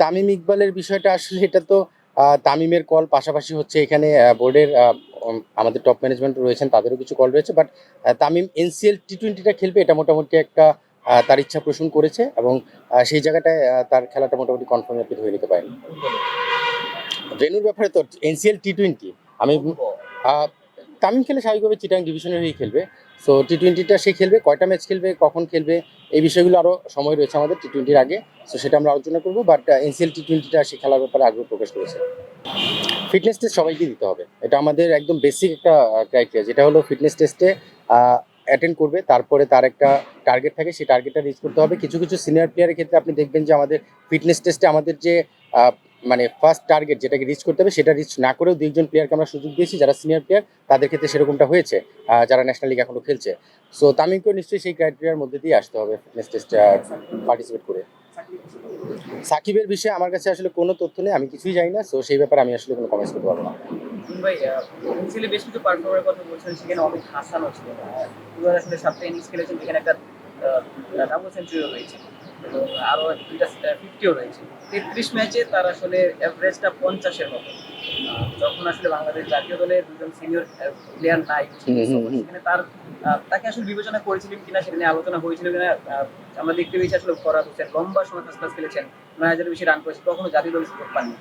তামিম ইকবালের বিষয়টা আসলে এটা তো তামিমের কল পাশাপাশি হচ্ছে এখানে বোর্ডের আমাদের টপ ম্যানেজমেন্ট রয়েছেন, তাদেরও কিছু কল রয়েছে বাট তামিম এনসিএল টি টোয়েন্টিটা খেলবে, এটা মোটামুটি একটা তার ইচ্ছা পোষণ করেছে এবং সেই জায়গাটায় তার খেলাটা মোটামুটি কনফার্ম আপনি ধরে নিতে পারেন। ভেনুর ব্যাপারে তো এনসিএল টি টোয়েন্টি আমি তামিম খেলে স্বাভাবিকভাবে চিটাং ডিভিশনের হয়েই খেলবে সো টি টোয়েন্টিটা সে খেলবে, কয়টা ম্যাচ খেলবে, কখন খেলবে এই বিষয়গুলো আরও সময় রয়েছে আমাদের টি টোয়েন্টির আগে। সো সেটা আমরা আলোচনা করব বাট এনসিএল টি টোয়েন্টিটা সে খেলার ব্যাপারে আগ্রহ প্রকাশ করেছে। ফিটনেস টেস্ট সবাইকে দিতে হবে। এটা আমাদের একদম বেসিক একটা ক্রাইটেরিয়া যেটা হলো ফিটনেস টেস্টে অ্যাটেন্ড করবে, তারপরে তার একটা টার্গেট থাকে, সেই টার্গেটটা রিচ করতে হবে। কিছু কিছু সিনিয়র প্লেয়ারের ক্ষেত্রে আপনি দেখবেন যে আমাদের ফিটনেস টেস্টে আমাদের যে মানে ফার্স্ট টার্গেট যেটাকে রিচ করতে হবে, সেটা রিচ না করেও দুইজন প্লেয়ারকে আমরা সুযোগ দিয়েছি, যারা সিনিয়র প্লেয়ার তাদের ক্ষেত্রে সেরকমটা হয়েছে যারা ন্যাশনাল লিগ এখনও খেলছে। সো তামিমকেও নিশ্চয়ই সেই ক্রাইটেরিয়ার মধ্যে দিয়ে আসতে হবে পার্টিসিপেট করে। সাকিবের বিষয়ে আমার কাছে আসলে কোনো তথ্য নেই, আমি কিছুই জানি না সো সেই ব্যাপারে আমি আসলে কোনো কমেন্টস করতে পারব না। বেশ কিছু পারফর্মের কথা বলছেন, সেখানে রয়েছে এবং আরও দুইটা ফিফটিও রয়েছে। তেত্রিশ ম্যাচে তার আসলে অ্যাভারেজটা পঞ্চাশের মতো। যখন আসলে বাংলাদেশ জাতীয় দলের দুজন সিনিয়র প্লেয়ার নাই। সেখানে তার তাকে আসলে বিবেচনা করেছিলেন কিনা সেটা নিয়ে আলোচনা হয়েছিল কিনা আমরা দেখতে পেয়েছি আসলে ফরাদ হোসেন। লম্বা সময় ফার্স্ট ক্লাস খেলেছেন নয় হাজারের বেশি রান করেছে কখনো জাতীয় দল সুযোগ পাননি।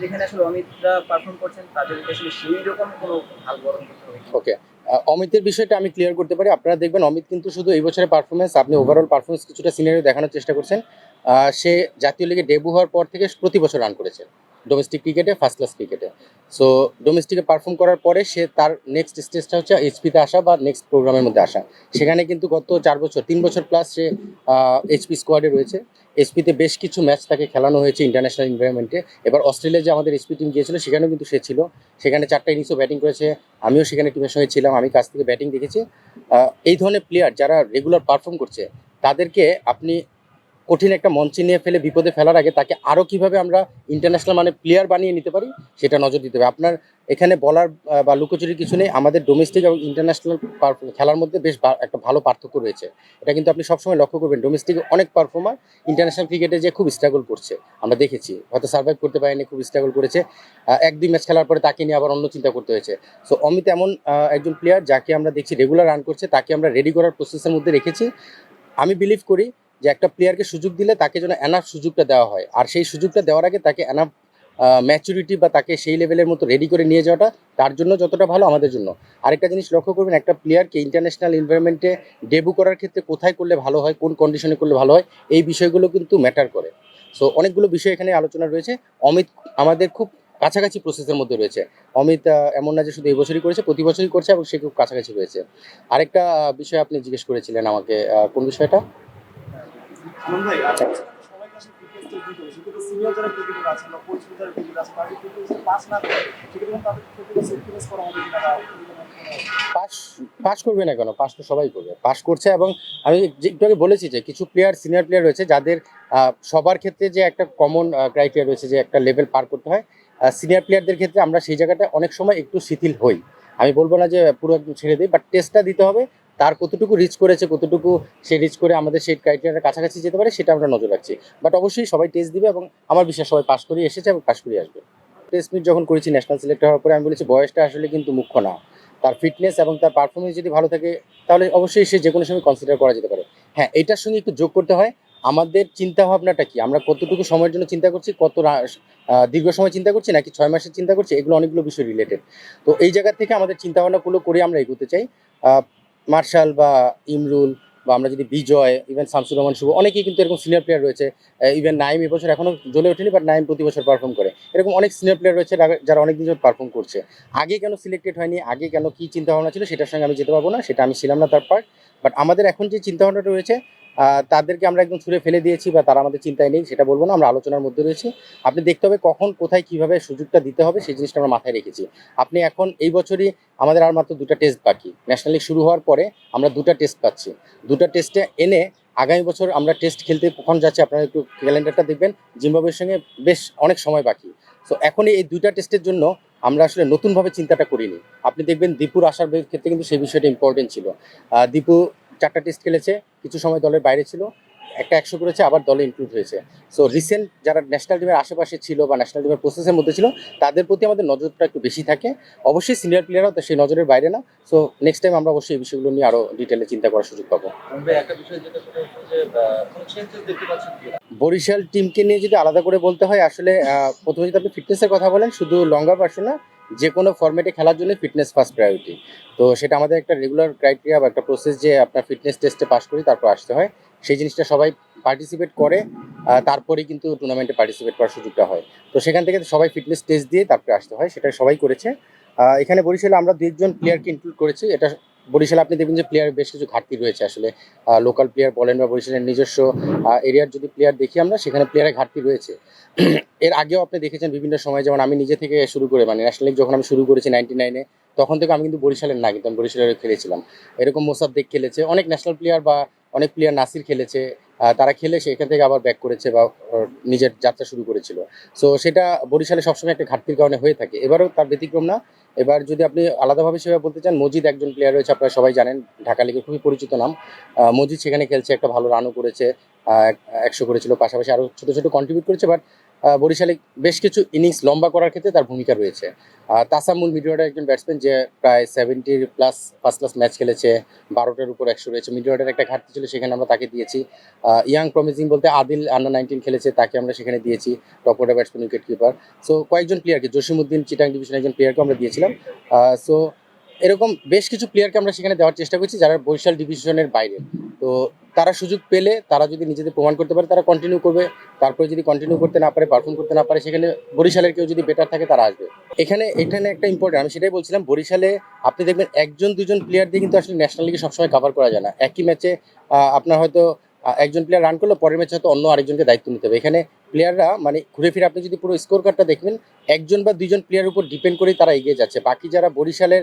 যেখানে আসলে অমিতরা পারফর্ম করছেন তাদেরকে আসলে সেই রকম কোনো হাল বরণ করতে হবে ওকে অমিতের বিষয়টা আমি ক্লিয়ার করতে পারি। আপনারা দেখবেন অমিত কিন্তু শুধু এই বছরের পারফরমেন্স আপনি ওভারঅল পারফরমেন্স কিছুটা সিনিয়র দেখানোর চেষ্টা করছেন। সে জাতীয় লিগে ডেবু হওয়ার পর থেকে প্রতি বছর রান করেছে। ডোমেস্টিক ক্রিকেটে ফার্স্ট ক্লাস ক্রিকেটে সো ডোমেস্টিকে পারফর্ম করার পরে সে তার নেক্সট স্টেজটা হচ্ছে এইচপিতে আসা বা নেক্সট প্রোগ্রামের মধ্যে আসা। সেখানে কিন্তু গত চার বছর, তিন বছর প্লাস সে এইচপি স্কোয়াডে রয়েছে। এইচপিতে বেশ কিছু ম্যাচ তাকে খেলানো হয়েছে ইন্টারন্যাশনাল এনভায়রনমেন্টে এবার অস্ট্রেলিয়া যে আমাদের এইচপি টিম গিয়েছিল, সেখানেও কিন্তু সে ছিল। সেখানে চারটা ইনিংসও ব্যাটিং করেছে। আমিও সেখানে টিমের সঙ্গে ছিলাম, আমি কাছ থেকে ব্যাটিং দেখেছি। এই ধরনের প্লেয়ার যারা রেগুলার পারফর্ম করছে, তাদেরকে আপনি কঠিন একটা মঞ্চে নিয়ে ফেলে বিপদে ফেলার আগে তাকে আরও কীভাবে আমরা ইন্টারন্যাশনাল মানে প্লেয়ার বানিয়ে নিতে পারি, সেটা নজর দিতে হবে। আপনার এখানে বলার বা লুকোচুরি কিছু নেই, আমাদের ডোমেস্টিক এবং ইন্টারন্যাশনাল খেলার মধ্যে বেশ একটা ভালো পার্থক্য রয়েছে। এটা কিন্তু আপনি সবসময় লক্ষ্য করবেন ডোমেস্টিকে অনেক পারফর্মার ইন্টারন্যাশনাল ক্রিকেটে যে খুব স্ট্রাগল করছে, আমরা দেখেছি। হয়তো সার্ভাইভ করতে পারেনি, খুব স্ট্রাগল করেছে। এক দুই ম্যাচ খেলার পরে তাকে নিয়ে আবার অন্য চিন্তা করতে হয়েছে। সো অমিত এমন একজন প্লেয়ার যাকে আমরা দেখছি রেগুলার রান করছে, তাকে আমরা রেডি করার প্রসেসের মধ্যে রেখেছি। আমি বিলিভ করি যে একটা প্লেয়ারকে সুযোগ দিলে তাকে যেন এনাফ সুযোগটা দেওয়া হয়। আর সেই সুযোগটা দেওয়ার আগে তাকে এনাফ ম্যাচুরিটি বা তাকে সেই লেভেলের মতো রেডি করে নিয়ে যাওয়াটা তার জন্য যতটা ভালো আমাদের জন্য। আরেকটা জিনিস লক্ষ্য করবেন, একটা প্লেয়ারকে ইন্টারন্যাশনাল এনভায়রনমেন্টে ডেবু করার ক্ষেত্রে কোথায় করলে ভালো হয়, কোন কন্ডিশনে করলে ভালো হয়, এই বিষয়গুলো কিন্তু ম্যাটার করে। সো অনেকগুলো বিষয় এখানে আলোচনা রয়েছে। অমিত আমাদের খুব কাছাকাছি প্রসেসের মধ্যে রয়েছে। অমিত এমন না যে শুধু এবছরই করেছে, প্রতি বছরই করছে এবং সে খুব কাছাকাছি রয়েছে আরেকটা বিষয় আপনি জিজ্ঞেস করেছিলেন আমাকে কোন বিষয়টা? আনন্দ ভাই আর সবাইকে আসলে ক্রিকেট দিতে হবে সেক্ষেত্রে সিনিয়র যারা ক্রিকেটার আছেন বা পরিচিত যারা ক্রিকেট আছে তাদের কিন্তু পাস না করে সেক্ষেত্রে তাদের ক্ষেত্রে সেক্রিফাইস করা হবে কিনা পাস পাস করবে না কেন? পাস তো সবাই করবে। পাস করছে এবং আমি যে একটু আগে বলেছি যে কিছু প্লেয়ার সিনিয়র প্লেয়ার রয়েছে যাদের সবার ক্ষেত্রে যে একটা কমন ক্রাইটেরিয়া রয়েছে যে একটা লেভেল পার করতে হয়। সিনিয়র প্লেয়ারদের ক্ষেত্রে আমরা সেই জায়গাটা অনেক সময় একটু শিথিল হই। আমি বলব না যে পুরো একদম ছেড়ে দিই বাট টেস্টটা দিতে হবে। তার কতটুকু রিচ করেছে, কতটুকু সে রিচ করে আমাদের সেই ক্রাইটেরিয়ার কাছাকাছি যেতে পারে, সেটা আমরা নজর রাখছি। বাট অবশ্যই সবাই টেস্ট দিবে এবং আমার বিশ্বাস সবাই পাস করে এসেছে এবং পাস করে আসবে। টেস্ট মিট যখন করেছি ন্যাশনাল সিলেক্ট হওয়ার পরে আমি বলেছি, বয়সটা আসলে কিন্তু মুখ্য না। তার ফিটনেস এবং তার পারফরমেন্স যদি ভালো থাকে, তাহলে অবশ্যই সে যে কোনো সময় কনসিডার করা যেতে পারে। হ্যাঁ এটার সঙ্গে একটু যোগ করতে হয়। আমাদের চিন্তা ভাবনাটা কি? আমরা কতটুকু সময়ের জন্য চিন্তা করছি, কত দীর্ঘ সময় চিন্তা করছি, নাকি ছয় মাসের চিন্তা করছি? এগুলো অনেকগুলো বিষয় রিলেটেড তো এই জায়গা থেকে আমাদের চিন্তা ভাবনাগুলো করে আমরা এগোতে চাই। মার্শাল বা ইমরুল বা আমরা যদি বিজয় ইভেন শামসুর রহমান, শুভ, অনেকেই কিন্তু এরকম সিনিয়র প্লেয়ার রয়েছে ইভেন নাইম এবছর এখনও জ্বলে ওঠেনি বাট নাইম প্রতি বছর পারফর্ম করে। এরকম অনেক সিনিয়র প্লেয়ার রয়েছে যারা- অনেক দিন ধরে পারফর্ম করছে। আগে কেন সিলেক্টেড হয়নি, আগে কেন কী চিন্তা ভাবনা ছিল, সেটার সঙ্গে আমি যেতে পারব না, সেটা আমি ছিলাম না তার পার্ট বাট আমাদের এখন যে চিন্তা ভাবনাটা রয়েছে তাদেরকে আমরা একদম ছুঁড়ে ফেলে দিয়েছি বা তারা আমাদের চিন্তায় নেই, সেটা বলব না, আমরা আলোচনার মধ্যে রয়েছি। আপনি দেখতে হবে কখন, কোথায়, কীভাবে সুযোগটা দিতে হবে, সেই জিনিসটা আমরা মাথায় রেখেছি। আপনি এখন এই বছরই আমাদের আর মাত্র দুটো টেস্ট বাকি। ন্যাশনাল লিগ শুরু হওয়ার পরে আমরা দুটো টেস্ট পাচ্ছি। দুটো টেস্টে এনে আগামী বছর আমরা টেস্ট খেলতে কখন যাচ্ছি, আপনারা একটু ক্যালেন্ডারটা দেখবেন। জিম্বাবুয়ের সঙ্গে বেশ অনেক সময় বাকি। সো এখন এই দুইটা টেস্টের জন্য আমরা আসলে নতুনভাবে চিন্তাটা করিনি। আপনি দেখবেন দীপুর আসার ক্ষেত্রে কিন্তু সেই বিষয়টা ইম্পর্টেন্ট ছিল। দীপু চারটা টেস্ট খেলেছে কিছু সময় দলের বাইরে ছিল একটা একশো করেছে আবার দলে ইনক্লুড হয়েছে। সো রিসেন্ট যারা ন্যাশনাল টিমের আশেপাশে ছিল বা ন্যাশনাল টিমের প্রসেসের মধ্যে ছিল তাদের প্রতি আমাদের নজরটা একটু বেশি থাকে। অবশ্যই সিনিয়র প্লেয়াররাও তো সেই নজরের বাইরে না। সো নেক্সট টাইম আমরা অবশ্যই এই বিষয়গুলো নিয়ে আরও ডিটেলে চিন্তা করার সুযোগ পাবো। বরিশাল টিমকে নিয়ে যদি আলাদা করে বলতে হয় আসলে প্রথমে যদি আপনি ফিটনেসের কথা বলেন শুধু লঙ্গা পার্সন না যে কোনো ফর্মেটে খেলার জন্য ফিটনেস ফার্স্ট প্রায়োরিটি তো সেটা আমাদের একটা রেগুলার ক্রাইটেরিয়া বা একটা প্রসেস যে আপনার ফিটনেস টেস্টে পাস করি, তারপর আসতে হয়। সেই জিনিসটা সবাই পার্টিসিপেট করে তারপরে তারপরেই কিন্তু টুর্নামেন্টে পার্টিসিপেট করার সুযোগটা হয়। তো সেখান থেকে সবাই ফিটনেস টেস্ট দিয়ে তারপরে আসতে হয়, সেটা সবাই করেছে। এখানে বরিশালে আমরা দুইজন প্লেয়ারকে ইনক্লুড করেছি। এটা বরিশালে আপনি দেখবেন যে প্লেয়ার বেশ কিছু ঘাটতি রয়েছে আসলে। লোকাল প্লেয়ার বলেন বা বরিশালের নিজস্ব এরিয়ার যদি প্লেয়ার দেখি আমরা, সেখানে প্লেয়ারের ঘাটতি রয়েছে। এর আগেও আপনি দেখেছেন বিভিন্ন সময় যেমন আমি নিজে থেকে শুরু করে মানে ন্যাশনাল লিগ যখন আমি শুরু করেছি নাইনটি নাইনে তখন থেকে আমি কিন্তু বরিশালের না, কিন্তু আমি বরিশালের খেলেছিলাম। এরকম মোসাদ্দেক খেলেছে, অনেক ন্যাশনাল প্লেয়ার বা অনেক প্লেয়ার নাসির খেলেছে তারা খেলে সেখান থেকে আবার ব্যাক করেছে বা নিজের যাত্রা শুরু করেছিল। সো সেটা বরিশালে সবসময় একটা ঘাটতির কারণে হয়ে থাকে। এবারও তার ব্যতিক্রম না। এবার যদি আপনি আলাদাভাবে সেভাবে বলতে চান, মজিদ একজন প্লেয়ার রয়েছে, আপনারা সবাই জানেন, ঢাকা লিগের খুবই পরিচিত নাম। মজিদ সেখানে খেলছে, একটা ভালো রানও করেছে একশো করেছিল, পাশাপাশি আরও ছোটো ছোটো কন্ট্রিবিউট করেছে বাট বরিশালে বেশ কিছু ইনিংস লম্বা করার ক্ষেত্রে তার ভূমিকা রয়েছে। আর তাসামুল মিডিয়ার একজন ব্যাটসম্যান যে প্রায় সেভেন্টির প্লাস ফার্স্ট ক্লাস ম্যাচ খেলেছে, বারোটার উপর একশো রয়েছে। মিডিয়ার একটা ঘাটতি ছিল, সেখানে আমরা তাকে দিয়েছি। ইয়াং প্রমিজিং বলতে আদিল আন্ডার নাইনটিন খেলেছে, তাকে আমরা সেখানে দিয়েছি top order batsman wicket keeper so কয়েকজন প্লেয়ারকে জসিমুদ্দিন চিটাং ডিভিশন একজন প্লেয়ারকে আমরা দিয়েছিলাম। সো এরকম বেশ কিছু প্লেয়ারকে আমরা সেখানে দেওয়ার চেষ্টা করছি যারা বরিশাল ডিভিশনের বাইরে। তো তারা সুযোগ পেলে তারা যদি নিজেদের প্রমাণ করতে পারে, তারা কন্টিনিউ করবে। তারপরে যদি কন্টিনিউ করতে না পারে পারফর্ম করতে না পারে, সেখানে বরিশালের কেউ যদি বেটার থাকে, তারা আসবে। এখানে এখানে একটা ইম্পর্টেন্ট আমি সেটাই বলছিলাম, বরিশালে আপনি দেখবেন একজন, দুজন প্লেয়ার দিয়ে কিন্তু আসলে ন্যাশনাল লিগে সবসময় কভার করা যায় না। একই ম্যাচে আপনার হয়তো একজন প্লেয়ার রান করল, পরের ম্যাচে হয়তো অন্য আরেকজনকে দায়িত্ব নিতে হবে। এখানে প্লেয়াররা মানে ঘুরে ফিরে আপনি যদি পুরো স্কোর কার্ডটা দেখবেন, একজন বা দুইজন প্লেয়ারের উপর ডিপেন্ড করেই তারা এগিয়ে যাচ্ছে। বাকি যারা বরিশালের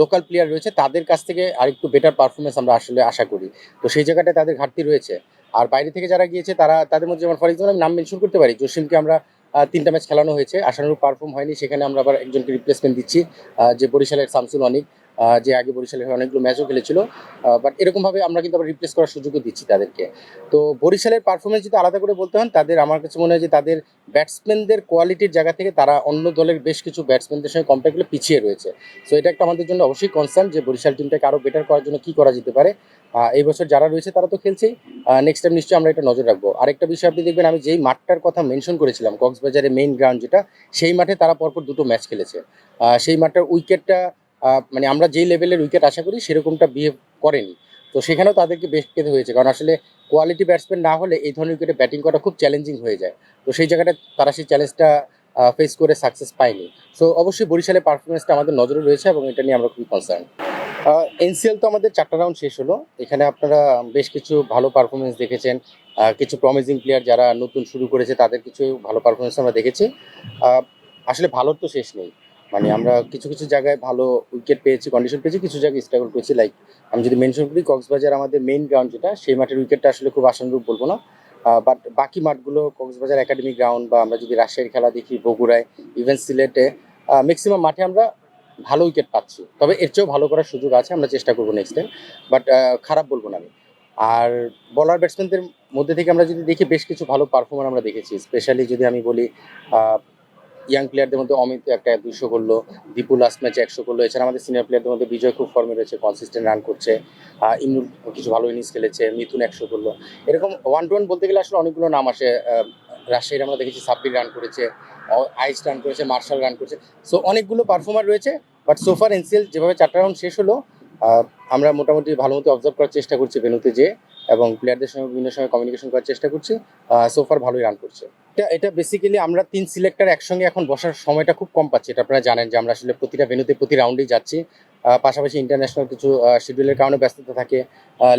লোকাল প্লেয়ার রয়েছে, তাদের কাছ থেকে আরেকটু বেটার পারফরমেন্স আমরা আসলে আশা করি। তো সেই জায়গাটায় তাদের ঘাটতি রয়েছে। আর বাইরে থেকে যারা গিয়েছে, তারা, তাদের মধ্যে যেমন ফর এক্সাম্পল আমি নাম মেনশন করতে পারি, জসিমকে আমরা তিনটা ম্যাচ খেলানো হয়েছে, আশানুরূপ পারফর্ম হয়নি, সেখানে আমরা আবার একজনকে রিপ্লেসমেন্ট দিচ্ছি যে বরিশালের শামসুল অনিক। যে আগে বরিশালের হয়ে অনেকগুলো ম্যাচও খেলেছিল বাট এরকমভাবে আমরা কিন্তু আবার রিপ্লেস করার সুযোগও দিচ্ছি তাদেরকে। তো বরিশালের পারফরমেন্স যদি আলাদা করে বলতে হন, তাদের আমার কাছে মনে হয় যে তাদের ব্যাটসম্যানদের কোয়ালিটির জায়গা থেকে তারা অন্য দলের বেশ কিছু ব্যাটসম্যানদের সঙ্গে কম্পেয়ার করলে পিছিয়ে রয়েছে। সো এটা একটা আমাদের জন্য অবশ্যই কনসার্ন যে বরিশাল টিমটাকে আরও বেটার করার জন্য কী করা যেতে পারে। এই বছর যারা রয়েছে তারা তো খেলছেই। নেক্সট টাইম নিশ্চয়ই আমরা এটা নজর রাখব। আরেকটা বিষয় আপনি দেখবেন, আমি যেই মাঠটার কথা মেনশন করেছিলাম কক্সবাজারে মেইন গ্রাউন্ড যেটা, সেই মাঠে তারা পরপর দুটো ম্যাচ খেলেছে। সেই মাঠটার উইকেটটা মানে আমরা যেই লেভেলের উইকেট আশা করি সেরকমটা বিহেভ করেনি। তো সেখানেও তাদেরকে বেশ পেতে হয়েছে। কারণ আসলে কোয়ালিটি ব্যাটসম্যান না হলে এই ধরনের উইকেটে ব্যাটিং করা খুব চ্যালেঞ্জিং হয়ে যায়। তো সেই জায়গাটা তারা সেই চ্যালেঞ্জটা ফেস করে সাকসেস পায়নি। সো অবশ্যই বরিশালের পারফরমেন্সটা আমাদের নজরে রয়েছে এবং এটা নিয়ে আমরা খুবই কনসার্ন এনসিএল তো আমাদের চারটা রাউন্ড শেষ হলো। এখানে আপনারা বেশ কিছু ভালো পারফরমেন্স দেখেছেন। কিছু প্রমিজিং প্লেয়ার যারা নতুন শুরু করেছে তাদের কিছু ভালো পারফরমেন্স আমরা দেখেছি। আসলে ভালোর তো শেষ নেই। মানে আমরা কিছু কিছু জায়গায় ভালো উইকেট পেয়েছি কন্ডিশন পেয়েছি কিছু জায়গায় স্ট্রাগল করেছি। লাইক আমি যদি মেনশন করি কক্সবাজার আমাদের মেইন গ্রাউন্ড যেটা সেই মাঠের উইকেটটা আসলে খুব আশানুরূপ বলব না। বাট বাকি মাঠগুলো কক্সবাজার একাডেমি গ্রাউন্ড বা আমরা যদি রাজশাহীর খেলা দেখি বগুড়ায় ইভেন সিলেটে ম্যাক্সিমাম মাঠে আমরা ভালো উইকেট পাচ্ছি। তবে এর চেয়েও ভালো করার সুযোগ আছে আমরা চেষ্টা করব নেক্সট টাইম বাট খারাপ বলব না আমি। আর বলার ব্যাটসম্যানদের মধ্যে থেকে আমরা যদি দেখি বেশ কিছু ভালো পারফর্মার আমরা দেখেছি। স্পেশালি যদি আমি বলি ইয়াং প্লেয়ারদের মধ্যে অমিত একটা দুশো করল, দীপু লাস্ট ম্যাচে একশো করল। এছাড়া আমাদের সিনিয়র প্লেয়ারদের মধ্যে বিজয় খুব ফর্মে রয়েছে কনসিস্টেন্ট রান করছে। ইমরুল কিছু ভালো ইনিংস খেলেছে, মিথুন একশো করল। এরকম ওয়ান টু ওয়ান বলতে গেলে আসলে অনেকগুলো নাম আসে। রাজশাহীর আমরা দেখেছি সাব্বির রান করেছে আইস রান করেছে, মার্শাল রান করেছে। সো অনেকগুলো পারফর্মার রয়েছে বাট সোফার এনসিএল যেভাবে চারটা রাউন্ড শেষ হলো আমরা মোটামুটি ভালো মতো অবজার্ভ করার চেষ্টা করছি ভেনুতে যে এবং প্লেয়ারদের সঙ্গে, বিভিন্ন সময় কমিউনিকেশন করার চেষ্টা করছি। সোফার ভালোই রান করছে। এটা এটা বেসিক্যালি আমরা তিন সিলেক্টার একসঙ্গে এখন বসার সময়টা খুব কম পাচ্ছি। এটা আপনারা জানেন যে আমরা আসলে প্রতিটা ভেনুতে প্রতি রাউন্ডেই যাচ্ছি। পাশাপাশি ইন্টারন্যাশনাল কিছু শিডিউলের কারণে ব্যস্ততা থাকে।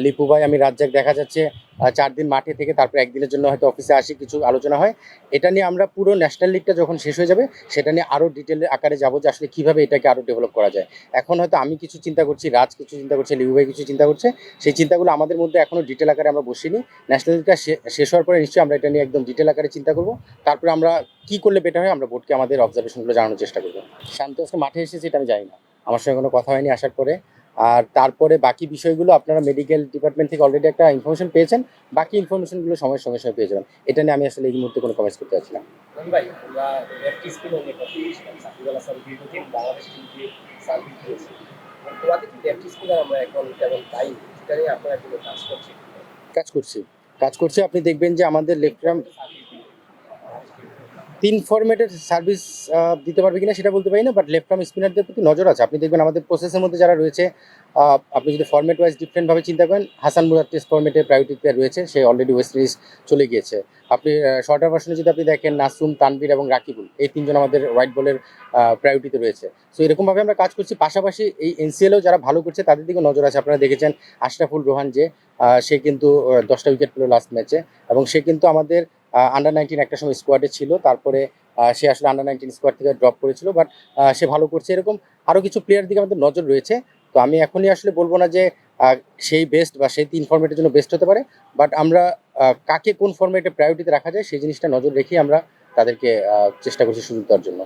লিপু ভাই, আমি রাজ্জাক দেখা যাচ্ছে চার দিন মাঠে থেকে তারপর একদিনের জন্য হয়তো অফিসে আসি, কিছু আলোচনা হয়। এটা নিয়ে আমরা পুরো ন্যাশনাল লিগটা যখন শেষ হয়ে যাবে, সেটা নিয়ে আরও ডিটেলের আকারে যাব যে আসলে কীভাবে এটাকে আরও ডেভেলপ করা যায়। এখন হয়তো আমি কিছু চিন্তা করছি, রাজ কিছু চিন্তা করছে, লিপু ভাই কিছু চিন্তা করছে, সেই চিন্তাগুলো আমাদের মধ্যে এখনও ডিটেল আকারে আমরা বসিনি। ন্যাশনাল লিগটা শেষ হওয়ার পরে নিশ্চয়ই আমরা এটা নিয়ে একদম ডিটেল আকারে চিন্তা করব। তারপরে আমরা কি করলে বেটার হয়, আমরা বোর্ডকে আমাদের অবজারভেশনগুলো জানানোর চেষ্টা করব। শান্ত আজকে মাঠে এসেছে এটা আমি জানি না। আমার সঙ্গে কোনো কথা হয়নি আসার পরে। আর তারপরে বাকি বিষয়গুলো আপনারা মেডিকেল ডিপার্টমেন্ট থেকে অলরেডি একটা ইনফরমেশন পেয়েছেন। বাকি ইনফরমেশনগুলো সময়ের সঙ্গে সঙ্গে পেয়ে যাবেন। এটা নিয়ে আমি আসলে এই মুহূর্তে কোনো কমেন্টস করতে পারছি না। কাজ করছি। কাজ করছি আপনি দেখবেন যে আমাদের লেফট আর্ম তিন ফরম্যাটের সার্ভিস দিতে পারবে কিনা সেটা বলতে পারি না বাট লেফট আর্ম স্পিনারদের প্রতি নজর আছে। আপনি দেখবেন আমাদের প্রসেসের মধ্যে যারা রয়েছে আপনি যদি ফরম্যাট ওয়াইজ ডিফারেন্টভাবে চিন্তা করেন হাসান মুরাদ টেস্ট ফরম্যাটে প্রায়োরিটি প্লেয়ার রয়েছে, সে অলরেডি ওয়েস্ট ইন্ডিজ চলে গিয়েছে। আপনি শর্টার ভার্সনে যদি আপনি দেখেন নাসুম তানভীর এবং রাকিবুল এই তিনজন আমাদের হোয়াইট বলের প্রায়োরিটিতে রয়েছে। সো এরকমভাবে আমরা কাজ করছি। পাশাপাশি এই এনসিএলও যারা ভালো করছে, তাদের দিকে নজর আছে। আপনারা দেখেছেন আশরাফুল রোহান যে সে কিন্তু দশটা উইকেট পেল লাস্ট ম্যাচে এবং সে কিন্তু আমাদের আন্ডার নাইনটিন একটা সময় স্কোয়াডে ছিল, তারপরে সে আসলে আন্ডার নাইনটিন স্কোয়াড থেকে ড্রপ করেছিল বাট সে ভালো করছে। এরকম আরও কিছু প্লেয়ার দিকে আমাদের নজর রয়েছে। তো আমি এখনই আসলে বলব না যে সেই বেস্ট বা সেই তিন ফর্মেটের জন্য বেস্ট হতে পারে বাট আমরা কাকে কোন ফর্মেটে প্রায়োরিটিতে রাখা যায়, সেই জিনিসটা নজর রেখেই আমরা তাদেরকে চেষ্টা করছি সুযোগ দেওয়ার জন্য।